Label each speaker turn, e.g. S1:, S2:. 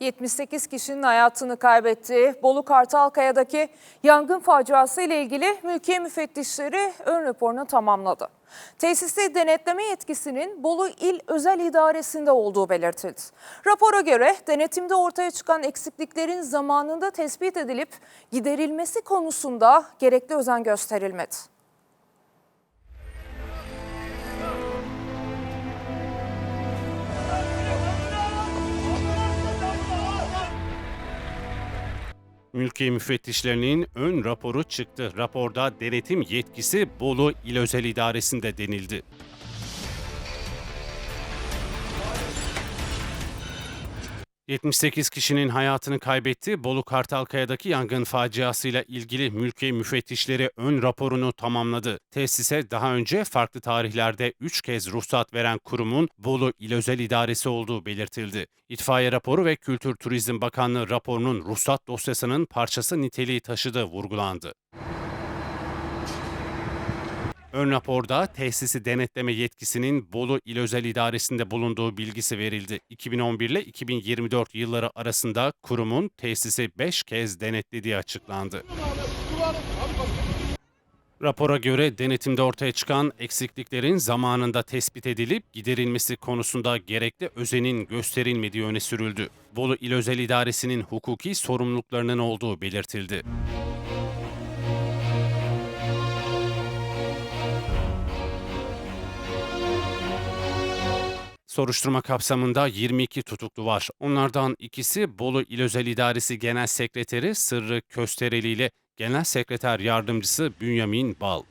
S1: 78 kişinin hayatını kaybettiği Bolu Kartalkaya'daki yangın faciası ile ilgili mülkiye müfettişleri ön raporunu tamamladı. Tesiste denetleme yetkisinin Bolu İl Özel İdaresi'nde olduğu belirtildi. Rapora göre denetimde ortaya çıkan eksikliklerin zamanında tespit edilip giderilmesi konusunda gerekli özen gösterilmedi.
S2: Mülkiye müfettişlerinin ön raporu çıktı. Raporda denetim yetkisi Bolu İl Özel İdaresi'nde denildi. ...78 kişinin hayatını kaybettiği Bolu Kartalkaya'daki yangın faciasıyla ilgili mülkiye müfettişleri ön raporunu tamamladı. Tesise daha önce farklı tarihlerde 3 kez ruhsat veren kurumun Bolu İl Özel İdaresi olduğu belirtildi. İtfaiye raporu ve Kültür Turizm Bakanlığı raporunun ruhsat dosyasının parçası niteliği taşıdığı vurgulandı. Ön raporda tesisi denetleme yetkisinin Bolu İl Özel İdaresi'nde bulunduğu bilgisi verildi. 2011 ile 2024 yılları arasında kurumun tesisi 5 kez denetlediği açıklandı. Rapora göre denetimde ortaya çıkan eksikliklerin zamanında tespit edilip giderilmesi konusunda gerekli özenin gösterilmediği öne sürüldü. Bolu İl Özel İdaresi'nin hukuki sorumluluklarının olduğu belirtildi. Soruşturma kapsamında 22 tutuklu var. Onlardan ikisi Bolu İl Özel İdaresi Genel Sekreteri Sırrı Köstereli ile Genel Sekreter Yardımcısı Bünyamin Bal.